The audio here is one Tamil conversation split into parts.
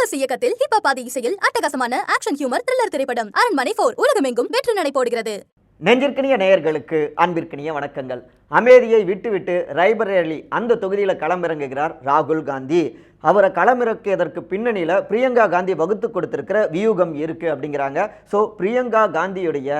சுந்தர் இயக்கத்தில் ஹிப் ஆதி இசையில் அட்டகாசமான ஆக்ஷன் ஹியூமர் த்ரில்லர் திரைப்படம். அரண்மனை போர் உலகமெங்கும் வெற்றி நடை போடுகிறது. நெஞ்சிற்கினிய நேயர்களுக்கு அன்பிற்கினிய வணக்கங்கள். அமேதியை விட்டுவிட்டு ரைபரேலி அந்த தொகுதியில் களமிறங்குகிறார் ராகுல் காந்தி. அவரை களமிறக்கியதற்கு பின்னணியில் பிரியங்கா காந்தி வகுத்து கொடுத்திருக்கிற வியூகம் இருக்குது அப்படிங்கிறாங்க. ஸோ பிரியங்கா காந்தியுடைய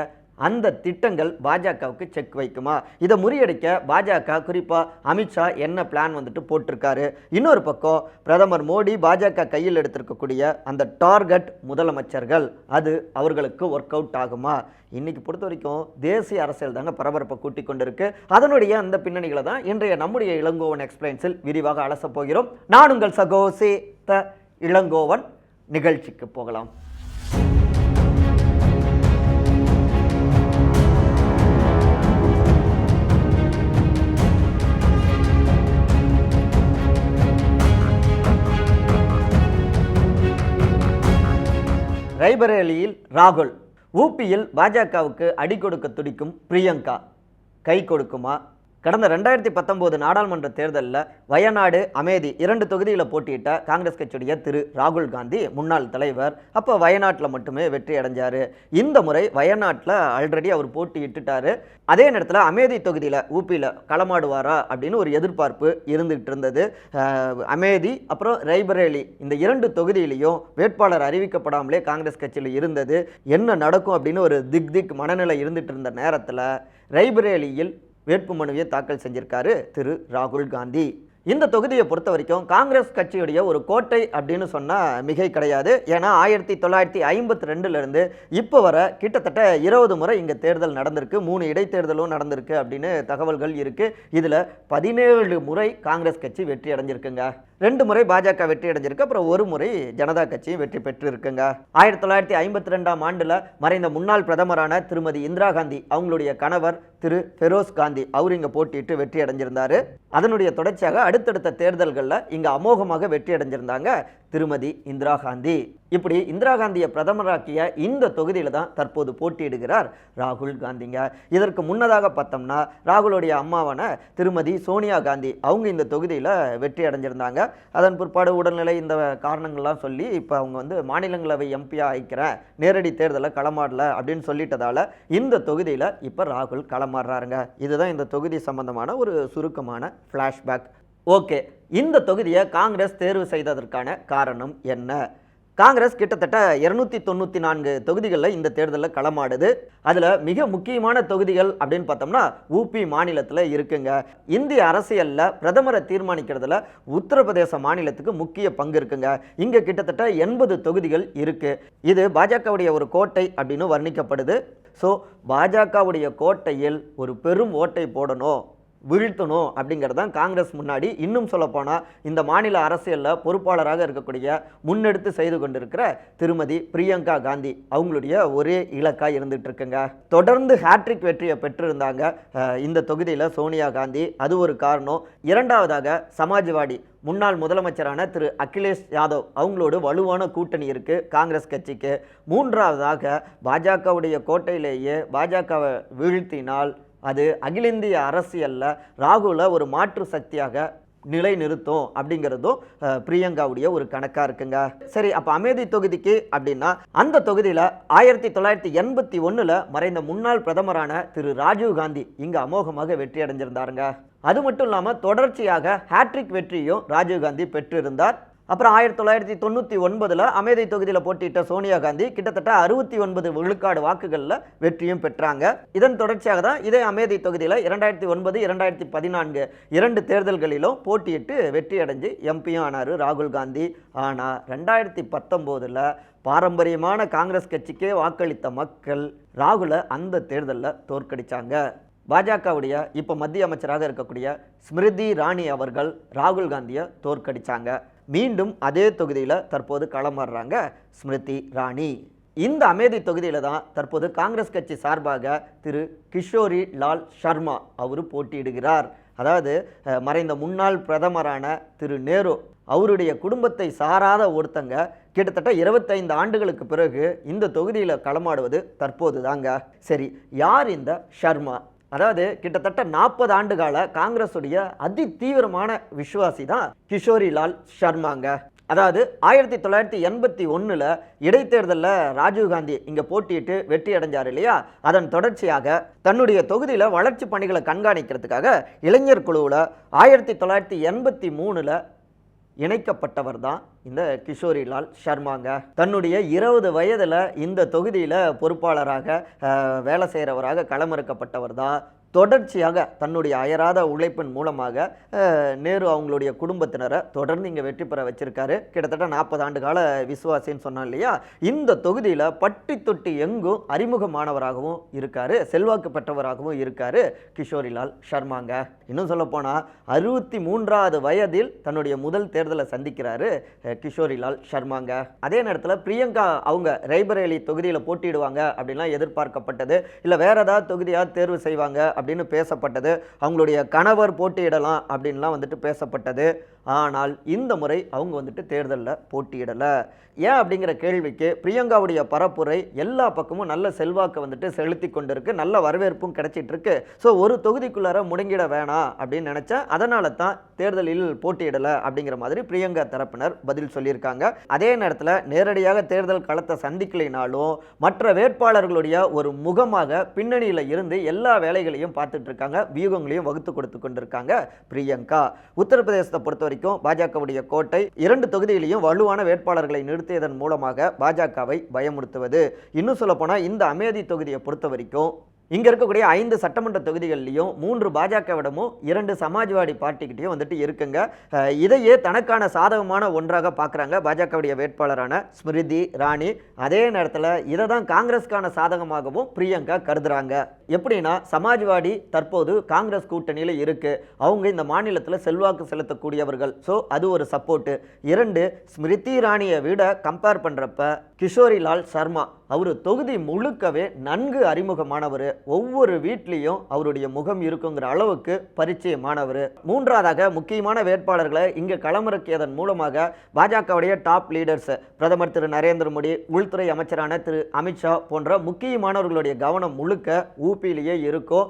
அந்த திட்டங்கள் பாஜகவுக்கு செக் வைக்குமா? இதை முறியடிக்க பாஜக குறிப்பாக அமித்ஷா என்ன பிளான் வந்துட்டு போட்டிருக்காரு? இன்னொரு பக்கம் பிரதமர் மோடி பாஜக கையில் எடுத்திருக்கக்கூடிய அந்த டார்கெட் முதலமைச்சர்கள் அது அவர்களுக்கு ஒர்க் அவுட் ஆகுமா? இன்னைக்கு பொறுத்த வரைக்கும் தேசிய அரசியல் தாங்க பரபரப்பை கூட்டிக் கொண்டிருக்கு. அதனுடைய அந்த பின்னணிகளை தான் இன்றைய நம்முடைய இளங்கோவன் எக்ஸ்பிளைன்ஸில் விரிவாக அலசப் போகிறோம். நான் உங்கள் சகோசித்த இளங்கோவன். நிகழ்ச்சிக்கு போகலாம். ரைபரேலியில் ராகுல். ஊபியில் பாஜகவுக்கு அடி கொடுக்க துடிக்கும் பிரியங்கா. கை கொடுக்குமா? கடந்த ரெண்டாயிரத்தி பத்தொம்போது நாடாளுமன்ற தேர்தலில் வயநாடு அமேதி இரண்டு தொகுதியில் போட்டியிட்ட காங்கிரஸ் கட்சியுடைய திரு ராகுல் காந்தி முன்னாள் தலைவர். அப்போ வயநாட்டில் மட்டுமே வெற்றி அடைஞ்சார். இந்த முறை வயநாட்டில் ஆல்ரெடி அவர் போட்டியிட்டுட்டாரு அதே நேரத்தில் அமேதி தொகுதியில் ஊபியில் களமாடுவாரா அப்படின்னு ஒரு எதிர்பார்ப்பு இருந்துகிட்டு இருந்தது. அமேதி அப்புறம் ரைபரேலி இந்த இரண்டு தொகுதியிலையும் வேட்பாளர் அறிவிக்கப்படாமலே காங்கிரஸ் கட்சியில் இருந்தது. என்ன நடக்கும் அப்படின்னு ஒரு திக் திக் மனநிலை இருந்துகிட்டு இருந்த நேரத்தில் ரைபரேலியில் வேட்புமனுவை தாக்கல் செஞ்சிருக்காரு திரு ராகுல் காந்தி. இந்த தொகுதியை பொறுத்த வரைக்கும் காங்கிரஸ் கட்சியுடைய ஒரு கோட்டை அப்படின்னு சொன்னால் மிகை கிடையாது. ஏன்னா ஆயிரத்தி தொள்ளாயிரத்தி ஐம்பத்தி ரெண்டுலேருந்து இப்போ வர கிட்டத்தட்ட இருபது முறை இங்கே தேர்தல் நடந்திருக்கு. மூணு இடைத்தேர்தலும் நடந்திருக்கு அப்படின்னு தகவல்கள் இருக்குது இதில் பதினேழு முறை காங்கிரஸ் கட்சி வெற்றி அடைஞ்சிருக்குங்க. ரெண்டு முறை பாஜக வெற்றி அடைஞ்சிருக்கு. அப்புறம் ஒரு முறை ஜனதா கட்சியும் வெற்றி பெற்று இருக்குங்க ஆயிரத்தி தொள்ளாயிரத்தி ஐம்பத்தி ரெண்டாம் ஆண்டில் மறைந்த முன்னாள் பிரதமரான திருமதி இந்திரா காந்தி அவங்களுடைய கணவர் திரு ஃபெரோஸ் காந்தி அவர் இங்கே போட்டியிட்டு வெற்றி அடைஞ்சிருந்தார். அதனுடைய தொடர்ச்சியாக அடுத்தடுத்த தேர்தல்களில் இங்கே அமோகமாக வெற்றி அடைஞ்சிருந்தாங்க. திருமதி இந்திரா காந்தி. இப்படி இந்திரா காந்தியை பிரதமராக்கிய இந்த தொகுதியில் தான் தற்போது போட்டியிடுகிறார் ராகுல் காந்திங்க. இதற்கு முன்னதாக பார்த்தோம்னா ராகுலுடைய அம்மாவான திருமதி சோனியா காந்தி அவங்க இந்த தொகுதியில் வெற்றி அடைஞ்சிருந்தாங்க. அதன் பிற்பாடு உடல்நிலை இந்த காரணங்கள்லாம் சொல்லி இப்போ அவங்க வந்து மாநிலங்களவை எம்பியாக ஆயிக்கிறேன் நேரடி தேர்தலை களமாடல அப்படின்னு சொல்லிட்டதால இந்த தொகுதியில் இப்போ ராகுல் களமாடுறாருங்க. இதுதான் இந்த தொகுதி சம்பந்தமான ஒரு சுருக்கமான ஃப்ளாஷ்பேக் ஓகே. இந்த தொகுதியை காங்கிரஸ் தேர்வு செய்ததற்கான காரணம் என்ன? காங்கிரஸ் கிட்டத்தட்ட இருநூத்தி தொண்ணூற்றி நான்கு தொகுதிகளில் இந்த தேர்தலில் களமாடுது. அதில் மிக முக்கியமான தொகுதிகள் அப்படின்னு பார்த்தோம்னா ஊபி மாநிலத்தில் இருக்குங்க. இந்திய அரசியலில் பிரதமரை தீர்மானிக்கிறதுல உத்தரப்பிரதேச மாநிலத்துக்கு முக்கிய பங்கு இருக்குங்க. இங்கே கிட்டத்தட்ட எண்பது தொகுதிகள் இருக்கு. இது பாஜகவுடைய ஒரு கோட்டை அப்படின்னு வர்ணிக்கப்படுது. ஸோ பாஜகவுடைய கோட்டையில் ஒரு பெரும் ஓட்டை போடணும். வீழ்த்தணும் அப்படிங்கிறது தான் காங்கிரஸ் முன்னாடி. இன்னும் சொல்லப்போனால் இந்த மாநில அரசியலில் பொறுப்பாளராக இருக்கக்கூடிய முன்னெடுத்து செய்து கொண்டிருக்கிற திருமதி பிரியங்கா காந்தி அவங்களுடைய ஒரே இலக்காக இருந்துகிட்டு இருக்குங்க தொடர்ந்து ஹேட்ரிக் வெற்றியை பெற்றிருந்தாங்க. இந்த தொகுதியில் சோனியா காந்தி. அது ஒரு காரணம். இரண்டாவதாக சமாஜ்வாடி. முன்னாள் முதலமைச்சரான திரு அகிலேஷ் யாதவ் அவங்களோட வலுவான கூட்டணி இருக்குது காங்கிரஸ் கட்சிக்கு. மூன்றாவதாக பாஜகவுடைய கோட்டையிலேயே பாஜகவை வீழ்த்தினால் அது அகில இந்திய அரசியலில் ராகுல ஒரு மாற்று சக்தியாக நிலை நிறுத்தும் அப்படிங்கிறதும் பிரியங்காவுடைய ஒரு கணக்காக இருக்குங்க. சரி அப்போ அமேதி தொகுதிக்கு அப்படின்னா அந்த தொகுதியில் ஆயிரத்தி தொள்ளாயிரத்தி எண்பத்தி ஒன்றில் மறைந்த முன்னாள் பிரதமரான திரு ராஜீவ் காந்தி இங்கே அமோகமாக வெற்றி அடைஞ்சிருந்தாருங்க அது மட்டும் இல்லாமல் தொடர்ச்சியாக ஹேட்ரிக் வெற்றியும் ராஜீவ் காந்தி பெற்றிருந்தார். அப்புறம் ஆயிரத்தி தொள்ளாயிரத்தி தொண்ணூற்றி ஒன்பதில் அமேதி தொகுதியில் போட்டியிட்ட சோனியா காந்தி கிட்டத்தட்ட அறுபத்தி ஒன்பது விழுக்காடு வாக்குகளில் வெற்றியும் பெற்றாங்க. இதன் தொடர்ச்சியாக தான் இதே அமேதி தொகுதியில் இரண்டாயிரத்தி ஒன்பது இரண்டாயிரத்தி பதினான்கு இரண்டு தேர்தல்களிலும் போட்டியிட்டு வெற்றி அடைஞ்சு எம்பியும் ஆனார் ராகுல் காந்தி. ஆனால் ரெண்டாயிரத்தி பத்தொம்போதில் பாரம்பரியமான காங்கிரஸ் கட்சிக்கே வாக்களித்த மக்கள் ராகுலை அந்த தேர்தலில் தோற்கடித்தாங்க பாஜகவுடைய இப்போ மத்திய அமைச்சராக இருக்கக்கூடிய ஸ்மிருதி ராணி அவர்கள் ராகுல் காந்தியை தோற்கடிச்சாங்க. மீண்டும் அதே தொகுதியில் தற்போது களமாடுறாங்க ஸ்மிருதி ராணி. இந்த அமேதி தொகுதியில் தான் தற்போது காங்கிரஸ் கட்சி சார்பாக திரு கிஷோரி லால் சர்மா அவர் போட்டியிடுகிறார். அதாவது மறைந்த முன்னாள் பிரதமரான திரு நேரு அவருடைய குடும்பத்தை சாராத ஒருத்தங்க கிட்டத்தட்ட இருபத்தைந்து ஆண்டுகளுக்கு பிறகு இந்த தொகுதியில் களமாடுவது தற்போது தாங்க சரி யார் இந்த ஷர்மா? அதாவது கிட்டத்தட்ட நாற்பது ஆண்டு கால காங்கிரஸுடைய அதி தீவிரமான விசுவாசி தான் கிஷோரி லால் சர்மாங்க. அதாவது ஆயிரத்தி தொள்ளாயிரத்தி எண்பத்தி ஒன்றில் இடைத்தேர்தலில் ராஜீவ்காந்தி இங்கே போட்டியிட்டு வெற்றி அடைஞ்சார் இல்லையா? அதன் தொடர்ச்சியாக தன்னுடைய தொகுதியில் வளர்ச்சி பணிகளை கண்காணிக்கிறதுக்காக இளைஞர் குழுவில் ஆயிரத்தி தொள்ளாயிரத்தி எண்பத்தி மூணில் இணைக்கப்பட்டவர் தான் இந்த கிஷோரிலால் சர்மாங்க தன்னுடைய இருபது வயதில் இந்த தொகுதியில் பொறுப்பாளராக வேலை செய்கிறவராக களமிறக்கப்பட்டவர் தான் தொடர்ச்சியாக தன்னுடைய அயராத உழைப்பின் மூலமாக நேரு அவங்களுடைய குடும்பத்தினரை தொடர்ந்து இங்கே வெற்றி பெற வச்சிருக்காரு. கிட்டத்தட்ட நாற்பது ஆண்டு கால விசுவாசின்னு சொன்னோம் இல்லையா? இந்த தொகுதியில் பட்டி தொட்டி எங்கும் அறிமுகமானவராகவும் இருக்காரு செல்வாக்கு பெற்றவராகவும் இருக்காரு கிஷோரிலால் ஷர்மாங்க. இன்னும் சொல்ல போனால் அறுபத்தி மூன்றாவது வயதில் தன்னுடைய முதல் தேர்தலை சந்திக்கிறாரு கிஷோரிலால் ஷர்மாங்க. அதே நேரத்தில் பிரியங்கா அவங்க ரைபரேலி தொகுதியில் போட்டியிடுவாங்க அப்படின்லாம் எதிர்பார்க்கப்பட்டது. இல்லை வேற ஏதாவது தொகுதியாக தேர்வு செய்வாங்க அப்படின்னு பேசப்பட்டது. அவங்களுடைய கணவர் போட்டியிடலாம் அப்படின்லாம் வந்துட்டு பேசப்பட்டது. ஆனால் இந்த முறை அவங்க வந்துட்டு தேர்தலில் போட்டியிடலை. ஏன் அப்படிங்கிற கேள்விக்கு பிரியங்காவுடைய பரப்புரை எல்லா பக்கமும் நல்ல செல்வாக்கை வந்துட்டு செலுத்தி கொண்டிருக்கு. நல்ல வரவேற்பும் கிடைச்சிட்டு இருக்கு ஸோ ஒரு தொகுதிக்குள்ளார முடங்கிட வேணாம் அப்படின்னு நினச்சேன் அதனால தான் தேர்தலில் போட்டியிடலை அப்படிங்கிற மாதிரி பிரியங்கா தரப்பினர் பதில் சொல்லியிருக்காங்க. அதே நேரத்தில் நேரடியாக தேர்தல் களத்தை சந்திக்கலைனாலும் மற்ற வேட்பாளர்களுடைய ஒரு முகமாக பின்னணியில் இருந்து எல்லா வேலைகளையும் பார்த்துட்டு இருக்காங்க வியூகங்களையும் வகுத்து கொடுத்து கொண்டிருக்காங்க பிரியங்கா. உத்தரப்பிரதேசத்தை பொறுத்த வரைக்கும் பாஜகவுடைய கோட்டை இரண்டு தொகுதியிலையும் வலுவான வேட்பாளர்களை நிறுத்தியதன் மூலமாக பாஜகவை பயமுறுத்துவது. இன்னும் சொல்லப்போனால் இந்த அமேதி தொகுதியை பொறுத்த வரைக்கும் இங்கே இருக்கக்கூடிய ஐந்து சட்டமன்ற தொகுதிகள்லையும் மூன்று பாஜகவிடமும் இரண்டு சமாஜ்வாடி பார்ட்டிக்கிட்டையும் வந்துட்டு இருக்குங்க. இதையே தனக்கான சாதகமான ஒன்றாக பார்க்குறாங்க பாஜகவுடைய வேட்பாளரான ஸ்மிருதி ராணி அதே நேரத்தில் இதை தான் காங்கிரஸ்க்கான சாதகமாகவும் பிரியங்கா கருதுறாங்க. எப்படின்னா சமாஜ்வாடி தற்போது காங்கிரஸ் கூட்டணியில் இருக்கு. அவங்க இந்த மாநிலத்தில் செல்வாக்கு செலுத்தக்கூடியவர்கள். ஸோ அது ஒரு சப்போர்ட்டு இரண்டு ஸ்மிருதி ராணியை விட கம்பேர் பண்ணுறப்ப கிஷோரிலால் சர்மா. அவர் தொகுதி முழுக்கவே நன்கு அறிமுகமானவர். ஒவ்வொரு வீட்லேயும் அவருடைய முகம் இருக்குங்கிற அளவுக்கு பரிச்சயமானவர். மூன்றாவதாக முக்கியமான வேட்பாளர்களை இங்கே களமிறக்கியதன் மூலமாக பாஜகவுடைய டாப் லீடர்ஸ் பிரதமர் திரு நரேந்திர மோடி உள்துறை அமைச்சரான திரு அமித்ஷா போன்ற முக்கியமானவர்களுடைய கவனம் முழுக்க ஊபியிலேயே இருக்கும்.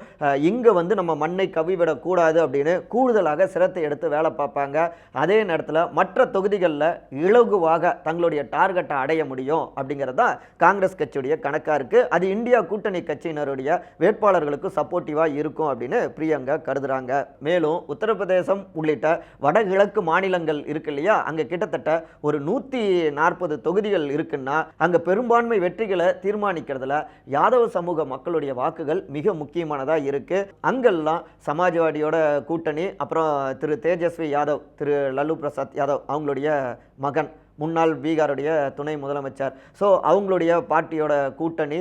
இங்கே வந்து நம்ம மண்ணை கவிவிடக்கூடாது அப்படின்னு கூடுதலாக சிரத்தை எடுத்து வேலை பார்ப்பாங்க. அதே நேரத்தில் மற்ற தொகுதிகளில் இலகுவாக தங்களுடைய டார்கெட்டை அடைய முடியும். அப்படிங்கிறது தான் காங்கிரஸ் கட்சியுடைய கணக்காக இருக்குது அது இந்தியா கூட்டணி கட்சியினருடைய வேட்பாளர்களுக்கு சப்போர்ட்டிவாக இருக்கும் அப்படின்னு பிரியங்கா கருதுகிறாங்க மேலும் உத்தரப்பிரதேசம் உள்ளிட்ட வடகிழக்கு மாநிலங்கள் இருக்கு இல்லையா? அங்கே கிட்டத்தட்ட ஒரு நூற்றி நாற்பது தொகுதிகள் இருக்குன்னா அங்கே பெரும்பான்மை வெற்றிகளை தீர்மானிக்கிறதுல யாதவ சமூக மக்களுடைய வாக்குகள் மிக முக்கியமானதாக இருக்குது அங்கெல்லாம் சமாஜ்வாடியோட கூட்டணி அப்புறம் திரு தேஜஸ்வி யாதவ் திரு லல்லு பிரசாத் யாதவ் அவங்களுடைய மகன். முன்னாள் பீகாருடைய துணை முதலமைச்சர். ஸோ அவங்களுடைய பார்ட்டியோட கூட்டணி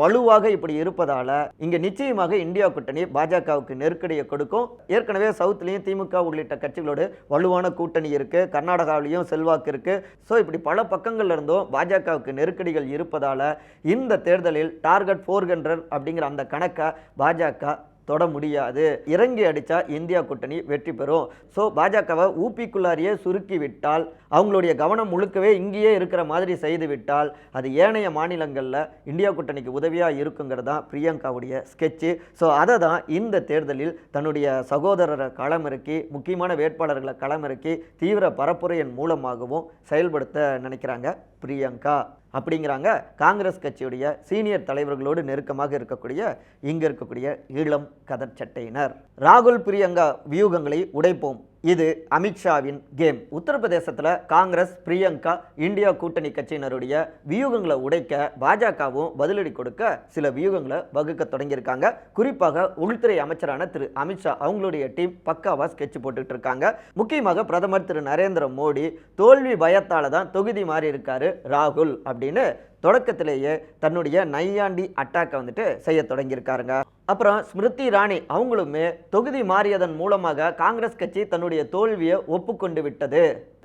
வலுவாக இப்படி இருப்பதால் இங்கே நிச்சயமாக இந்தியா கூட்டணி பாஜகவுக்கு நெருக்கடியை கொடுக்கும். ஏற்கனவே சவுத்துலேயும் திமுக உள்ளிட்ட கட்சிகளோடு வலுவான கூட்டணி இருக்குது கர்நாடகாவிலையும் செல்வாக்கு இருக்குது ஸோ இப்படி பல பக்கங்கள்ல இருந்தும் பாஜகவுக்கு நெருக்கடிகள் இருப்பதால் இந்த தேர்தலில் டார்கெட் ஃபோர் ஹண்ட்ரட் அப்படிங்கிற அந்த கணக்கை பாஜக தொட முடியாது. இறங்கி அடித்தா இந்தியா கூட்டணி வெற்றி பெறும். ஸோ பாஜகவை ஊப்பிக்குள்ளாரியே சுருக்கி விட்டால் அவங்களுடைய கவனம் முழுக்கவே இங்கேயே இருக்கிற மாதிரி செய்து விட்டால் அது ஏனைய மாநிலங்களில் இந்தியா கூட்டணிக்கு உதவியாக இருக்குங்கிறது தான் பிரியங்காவுடைய ஸ்கெட்சு ஸோ அதை தான் இந்த தேர்தலில் தன்னுடைய சகோதரரை களமிறக்கி முக்கியமான வேட்பாளர்களை களமிறக்கி தீவிர பரப்புரையின் மூலமாகவும் செயல்படுத்த நினைக்கிறாங்க பிரியங்கா. அப்படிங்கிறாங்க காங்கிரஸ் கட்சியுடைய சீனியர் தலைவர்களோடு நெருக்கமாக இருக்கக்கூடிய இங்க இருக்கக்கூடிய இளம் கதர் சட்டையினர். ராகுல் பிரியங்கா வியூகங்களை உடைப்போம். இது அமித்ஷாவின் கேம். உத்தரப்பிரதேசத்தில் காங்கிரஸ் பிரியங்கா இந்தியா கூட்டணி கட்சியினருடைய வியூகங்களை உடைக்க பாஜகவும் பதிலடி கொடுக்க சில வியூகங்களை வகுக்க தொடங்கியிருக்காங்க. குறிப்பாக உள்துறை அமைச்சரான திரு அமித்ஷா அவங்களுடைய டீம் பக்காவா ஸ்கெட்ச் போட்டுட்டு இருக்காங்க. முக்கியமாக பிரதமர் திரு நரேந்திர மோடி தோல்வி பயத்தால தான் தொகுதி மாறி இருக்காரு ராகுல் அப்படின்னு தொடக்கத்திலேயே தன்னுடைய நையாண்டி அட்டாக்கை வந்துட்டு செய்ய தொடங்கியிருக்காருங்க. அப்புறம் ஸ்மிருதி இராணி அவங்களுமே தொகுதி மாறியதன் மூலமாக காங்கிரஸ் கட்சி தன்னுடைய தோல்வியை ஒப்புக்கொண்டு விட்டது.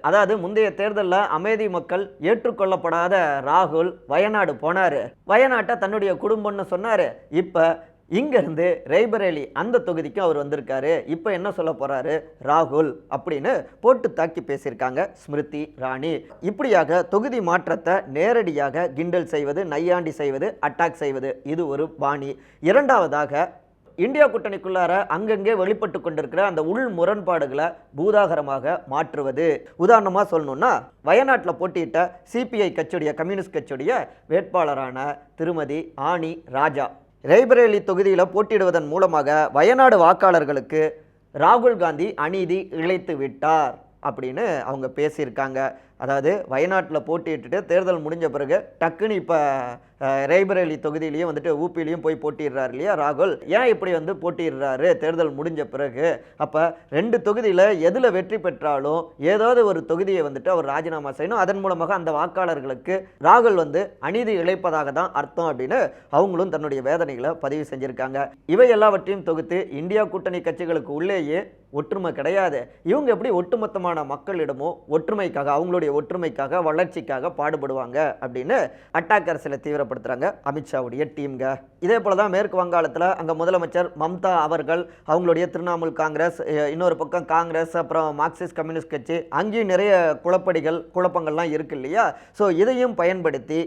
அதாவது முந்தைய தேர்தலில் அமைதி மக்கள் ஏற்றுக்கொள்ளப்படாத ராகுல் வயநாடு போனார். வயநாட்டை தன்னுடைய குடும்பம்னு சொன்னார். இப்போ இங்கேருந்து ரேபரேலி அந்த தொகுதிக்கு அவர் வந்திருக்காரு. இப்போ என்ன சொல்ல போகிறாரு ராகுல் அப்படின்னு போட்டு தாக்கி பேசியிருக்காங்க ஸ்மிருதி ராணி. இப்படியாக தொகுதி மாற்றத்தை நேரடியாக கிண்டல் செய்வது நையாண்டி செய்வது அட்டாக் செய்வது இது ஒரு பாணி. இரண்டாவதாக இந்தியா கூட்டணிக்குள்ளார அங்கங்கே வெளிப்பட்டு கொண்டிருக்கிற அந்த உள் முரண்பாடுகளை பூதாகரமாக மாற்றுவது. உதாரணமாக சொல்லணும்னா வயநாட்டில் போட்டியிட்ட சிபிஐ கட்சியுடைய கம்யூனிஸ்ட் கட்சியுடைய வேட்பாளரான திருமதி ஆனி ராஜா. ரேபரேலி தொகுதியில் போட்டியிடுவதன் மூலமாக வயநாடு வாக்காளர்களுக்கு ராகுல் காந்தி அநீதி இழைத்து விட்டார் அப்படின்னு அவங்க பேசியிருக்காங்க. அதாவது வயநாட்டில் போட்டியிட்டுட்டு தேர்தல் முடிஞ்ச பிறகு டக்குன்னு இப்போ ரேபரேலி தொகுதியிலையும் வந்துட்டு ஊப்பிலையும் போய் போட்டிடுறாரு இல்லையா ராகுல்? ஏன் இப்படி வந்து போட்டிடுறாரு தேர்தல் முடிஞ்ச பிறகு. அப்போ ரெண்டு தொகுதியில் எதில் வெற்றி பெற்றாலும் ஏதாவது ஒரு தொகுதியை வந்துட்டு அவர் ராஜினாமா செய்யணும். அதன் மூலமாக அந்த வாக்காளர்களுக்கு ராகுல் வந்து அநீதி இழைப்பதாக தான் அர்த்தம் அப்படின்னு அவங்களும் தன்னுடைய வேதனைகளை பதிவு செஞ்சுருக்காங்க. இவை எல்லாவற்றையும் தொகுத்து இந்தியா கூட்டணி கட்சிகளுக்கு உள்ளேயே ஒற்றுமை கிடையாது. இவங்க எப்படி ஒட்டுமொத்தமான மக்களிடமோ ஒற்றுமைக்காக அவங்களுடைய ஒற்றுமைக்காக வளர்ச்சிக்காக பாடுபடுவாங்க அப்படின்னு அட்டாக்கர் சில தீவிரப்படுத்துறாங்க அமித்ஷாவுடைய டீம்க இதே போல தான் மேற்கு வங்காளத்தில் அங்கே முதலமைச்சர் மம்தா அவர்கள் அவங்களுடைய திரிணாமுல் காங்கிரஸ் இன்னொரு பக்கம் காங்கிரஸ் அப்புறம் மார்க்சிஸ்ட் கம்யூனிஸ்ட் கட்சி அங்கேயும் நிறைய குழப்படிகள் குழப்பங்கள்லாம் இருக்கு இல்லையா? ஸோ இதையும் பயன்படுத்தி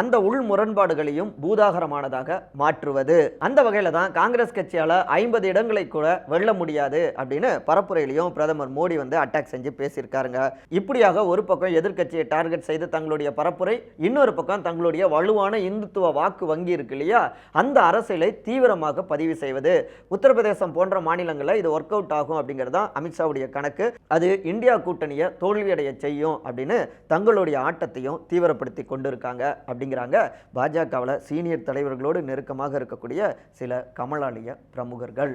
அந்த உள் முரண்பாடுகளையும் பூதாகரமானதாக மாற்றுவது. அந்த வகையில் தான் காங்கிரஸ் கட்சியால் ஐம்பது இடங்களை கூட வெல்ல முடியாது அப்படின்னு பரப்புரையிலையும் பிரதமர் மோடி வந்து அட்டாக் செஞ்சு பேசியிருக்காருங்க. இப்படியாக ஒரு பக்கம் எதிர்க்கட்சியை டார்கெட் செய்து தங்களுடைய பரப்புரை இன்னொரு பக்கம் தங்களுடைய வலுவான இந்துத்துவ வாக்கு வங்கி இருக்கு இல்லையா? அந்த அரசியலை தீவிரமாக பதிவு செய்வது. உத்தரப்பிரதேசம் போன்ற மாநிலங்களில் இது ஒர்க் அவுட் ஆகும் அப்படிங்கிறது தான் அமித்ஷாவுடைய கணக்கு. அது இந்தியா கூட்டணியை தோல்வியடைய செய்யும் அப்படின்னு தங்களுடைய ஆட்டத்தையும் தீவிரப்படுத்தி கொண்டிருக்காங்க அப்படிங்கிறாங்க. பாஜகவில் சீனியர் தலைவர்களோடு நெருக்கமாக இருக்கக்கூடிய சில கமலாலய பிரமுகர்கள்.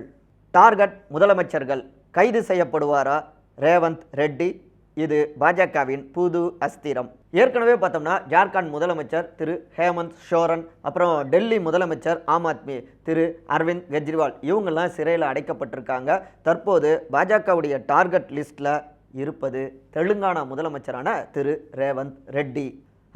டார்கெட் முதலமைச்சர்கள் கைது செய்யப்படுவாரா? ரேவந்த் ரெட்டி இது பாஜகவின் புது அஸ்திரம். ஏற்கனவே பார்த்தோம்னா ஜார்க்கண்ட் முதலமைச்சர் திரு ஹேமந்த் ஷோரன் அப்புறம் டெல்லி முதலமைச்சர் ஆம் ஆத்மி திரு அரவிந்த் கெஜ்ரிவால் இவங்கெல்லாம் சிறையில் அடைக்கப்பட்டிருக்காங்க. தற்போது பாஜகவுடைய டார்கெட் லிஸ்ட்டில் இருப்பது தெலுங்கானா முதலமைச்சரான திரு ரேவந்த் ரெட்டி.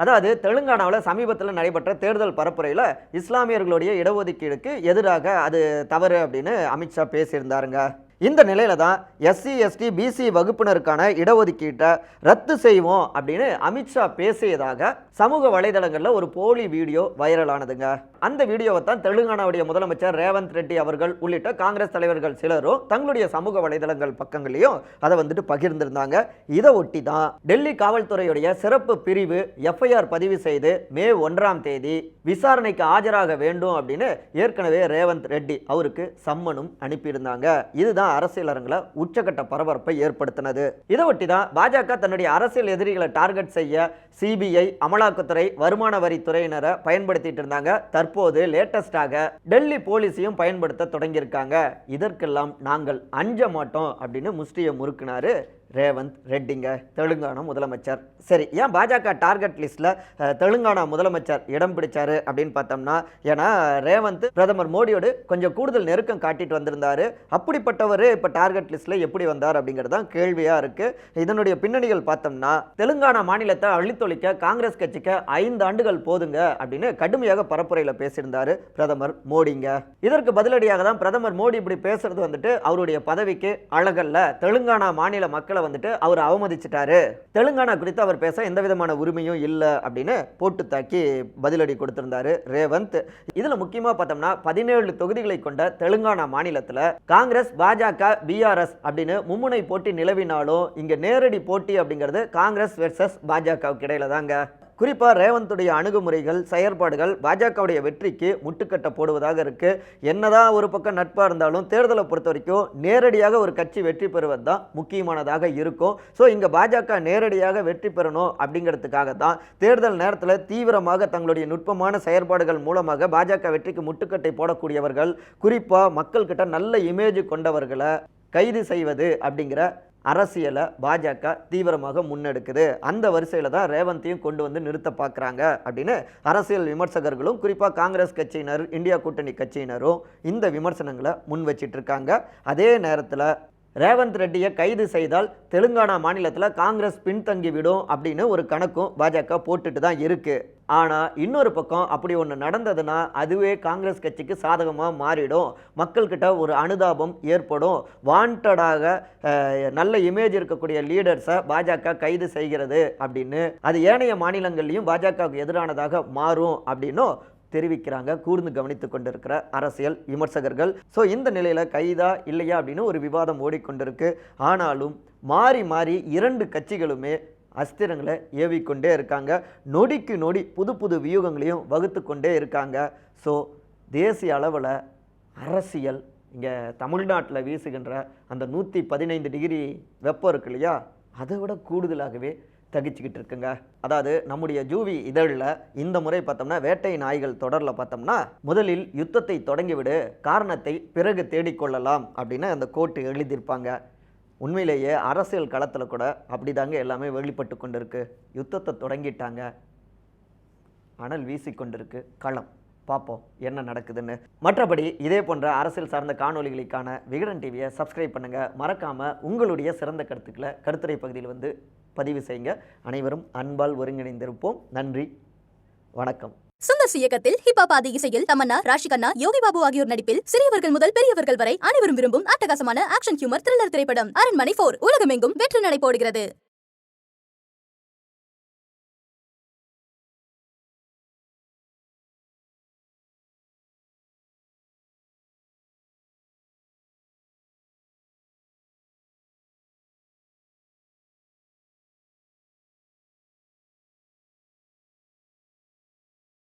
அதாவது தெலுங்கானாவில் சமீபத்தில் நடைபெற்ற தேர்தல் பரப்புரையில் இஸ்லாமியர்களுடைய இடஒதுக்கீடுக்கு எதிராக அது தவறு அப்படின்னு அமித்ஷா பேசியிருந்தாருங்க. இந்த நிலையில தான் எஸ்சி எஸ்டி பிசி வகுப்பினருக்கான இடஒதுக்கீட்டை ரத்து செய்வோம் அப்படின்னு அமித்ஷா பேசியதாக சமூக வலைதளங்களில் ஒரு போலி வீடியோ வைரலானதுங்க. அந்த வீடியோவை தான் தெலுங்கானாவுடைய முதலமைச்சர் ரேவந்த் ரெட்டி அவர்கள் உள்ளிட்ட காங்கிரஸ் தலைவர்கள் சிலரும் தங்களுடைய சமூக வலைதளங்கள் பக்கங்களையும் அதை வந்துட்டு பகிர்ந்திருந்தாங்க. இதை ஒட்டி தான் டெல்லி காவல்துறையுடைய சிறப்பு பிரிவு எஃப்ஐஆர் பதிவு செய்து மே ஒன்றாம் தேதி விசாரணைக்கு ஆஜராக வேண்டும் அப்படின்னு ஏற்கனவே ரேவந்த் ரெட்டி அவருக்கு சம்மனும் அனுப்பியிருந்தாங்க. இதுதான் அரசியல் அரங்கில் உச்சகட்ட பரபரப்பை ஏற்படுத்தினது. இதை ஒட்டி தான் பாஜக தன்னுடைய அரசியல் எதிரிகளை டார்கெட் செய்ய சிபிஐ அமலாக்கத்துறை வருமான வரித்துறையினரை பயன்படுத்திட்டு இருந்தாங்க. தற்போது லேட்டஸ்டாக டெல்லி போலீஸையும் பயன்படுத்த தொடங்கியிருக்காங்க. இதற்கெல்லாம் நாங்கள் அஞ்ச மாட்டோம் அப்படின்னு முஸ்டியை முறுக்கினாரு ரேவந்த் ரெட்டிங்க தெலுங்கானா முதலமைச்சர். சரி ஏன் பாஜக டார்கெட் லிஸ்ட்ல தெலுங்கானா முதலமைச்சர் இடம் பிடிச்சாரு அப்படின்னு பார்த்தோம்னா ஏன்னா ரேவந்த் பிரதமர் மோடியோடு கொஞ்சம் கூடுதல் நெருக்கம் காட்டிட்டு வந்திருந்தாரு. அப்படிப்பட்டவர் இப்போ டார்கெட் லிஸ்ட்ல எப்படி வந்தார் அப்படிங்கிறது தான் கேள்வியா இருக்கு. இதனுடைய பின்னணிகள் பார்த்தோம்னா தெலுங்கானா மாநிலத்தை அழித்தொழிக்க காங்கிரஸ் கட்சிக்கு ஐந்து ஆண்டுகள் போதுங்க அப்படின்னு கடுமையாக பரப்புரையில் பேசியிருந்தாரு பிரதமர் மோடிங்க. இதற்கு பதிலடியாக தான் பிரதமர் மோடி இப்படி பேசுறது வந்துட்டு அவருடைய பதவிக்கு அழகல்ல. தெலுங்கானா மாநில மக்களை வந்துட்டு அவர் அவமதிச்சிட்டாரு. தெலுங்கானா குறித்து அவர் பேச எந்த விதமான உரிமையும் இல்லை அப்படின்னு போட்டு தாக்கி பதிலடி கொடுத்திருந்தாரு ரேவந்த். இதுல முக்கியமா பார்த்தோம்னா பதினேழு தொகுதிகளை கொண்ட தெலுங்கானா மாநிலத்துல காங்கிரஸ் பாஜக பிஆர்எஸ் அப்படின்னு மும்முனை போட்டி நிலவினாலும் இங்க நேரடி போட்டி அப்படிங்கிறது காங்கிரஸ் வெர்சஸ் பாஜகவுக்கு இடையில தாங்க குறிப்பாக ரேவந்துடைய அணுகுமுறைகள் செயற்பாடுகள் பாஜகவுடைய வெற்றிக்கு முட்டுக்கட்டை போடுவதாக இருக்குது என்னதான் ஒரு பக்கம் நட்பாக இருந்தாலும் தேர்தலை பொறுத்த வரைக்கும் நேரடியாக ஒரு கட்சி வெற்றி பெறுவது தான் முக்கியமானதாக இருக்கும். ஸோ இங்கே பாஜக நேரடியாக வெற்றி பெறணும் அப்படிங்கிறதுக்காக தான் தேர்தல் நேரத்தில் தீவிரமாக தங்களுடைய நுட்பமான செயற்பாடுகள் மூலமாக பாஜக வெற்றிக்கு முட்டுக்கட்டை போடக்கூடியவர்கள் குறிப்பாக மக்கள்கிட்ட நல்ல இமேஜ் கொண்டவர்களை கைது செய்வது அப்படிங்கிற அரசியலை பாஜக தீவிரமாக முன்னெடுக்குது. அந்த வரிசையில் தான் ரேவந்தையும் கொண்டு வந்து நிறுத்த பார்க்குறாங்க அப்படின்னு அரசியல் விமர்சகர்களும் குறிப்பாக காங்கிரஸ் கட்சியினர் இந்தியா கூட்டணி கட்சியினரும் இந்த விமர்சனங்களை முன் வச்சிட்டு இருக்காங்க. அதே நேரத்தில் ரேவந்த் ரெட்டியை கைது செய்தால் தெலுங்கானா மாநிலத்தில் காங்கிரஸ் பின்தங்கி விடும் அப்படின்னு ஒரு கணக்கும் பாஜக போட்டுட்டு தான் இருக்கு. ஆனால் இன்னொரு பக்கம் அப்படி ஒன்று நடந்ததுன்னா அதுவே காங்கிரஸ் கட்சிக்கு சாதகமாக மாறிடும். மக்கள்கிட்ட ஒரு அனுதாபம் ஏற்படும். வாண்டடாக நல்ல இமேஜ் இருக்கக்கூடிய லீடர்ஸை பாஜக கைது செய்கிறது அப்படின்னு அது ஏனைய மாநிலங்கள்லையும் பாஜகவுக்கு எதிரானதாக மாறும் அப்படின்னும் தெரிவிக்கிறாங்க கூர்ந்து கவனித்து கொண்டிருக்கிற அரசியல் விமர்சகர்கள். ஸோ இந்த நிலையில் கைதா இல்லையா அப்படின்னு ஒரு விவாதம் ஓடிக்கொண்டிருக்கு. ஆனாலும் மாறி மாறி இரண்டு கட்சிகளுமே அஸ்திரங்களை ஏவிக்கொண்டே இருக்காங்க. நொடிக்கு நொடி புது புது வியூகங்களையும் வகுத்து கொண்டே இருக்காங்க. ஸோ தேசிய அளவில் அரசியல் இங்கே தமிழ்நாட்டில் வீசுகின்ற அந்த நூற்றி பதினைந்து டிகிரி வெப்பம் இருக்கு இல்லையா? அதை விட கூடுதலாகவே தகிச்சுக்கிட்டு இருக்குங்க. அதாவது நம்முடைய ஜூவி இதழில் இந்த முறை பார்த்தோம்னா வேட்டை நாய்கள் தொடரில் பார்த்தோம்னா முதலில் யுத்தத்தை தொடங்கிவிடு காரணத்தை பிறகு தேடிக்கொள்ளலாம் அப்படின்னு அந்த கோட்டு எழுதியிருப்பாங்க. உண்மையிலேயே அரசியல் களத்தில் கூட அப்படிதாங்க எல்லாமே வெளிப்பட்டு கொண்டிருக்கு. யுத்தத்தை தொடங்கிட்டாங்க. அனல் வீசிக்கொண்டிருக்கு. களம். பார்ப்போம் என்ன நடக்குதுன்னு. மற்றபடி இதே போன்ற அரசியல் சார்ந்த காணொளிகளுக்கான விகடன் டிவியை சப்ஸ்கிரைப் பண்ணுங்கள் மறக்காமல் உங்களுடைய சிறந்த கருத்துக்களை கருத்துரை பகுதியில் வந்து பதிவு செய்யுங்க. அனைவரும் அன்பால் ஒருங்கிணைந்திருப்போம். நன்றி. வணக்கம். சுந்தர் இயக்கத்தில் ஹிப்ஹாப் ஆதி இசையில் தமன்னா ராஷி கண்ணா யோகி பாபு ஆகியோர் நடிப்பில் சிறியவர்கள் முதல் பெரியவர்கள் வரை அனைவரும் விரும்பும் அட்டகாசமான ஆக்ஷன் ஹியூமர் த்ரில்லர் திரைப்படம். அரண்மனை போர் உலகமெங்கும் வெற்றி நடைபோடுகிறது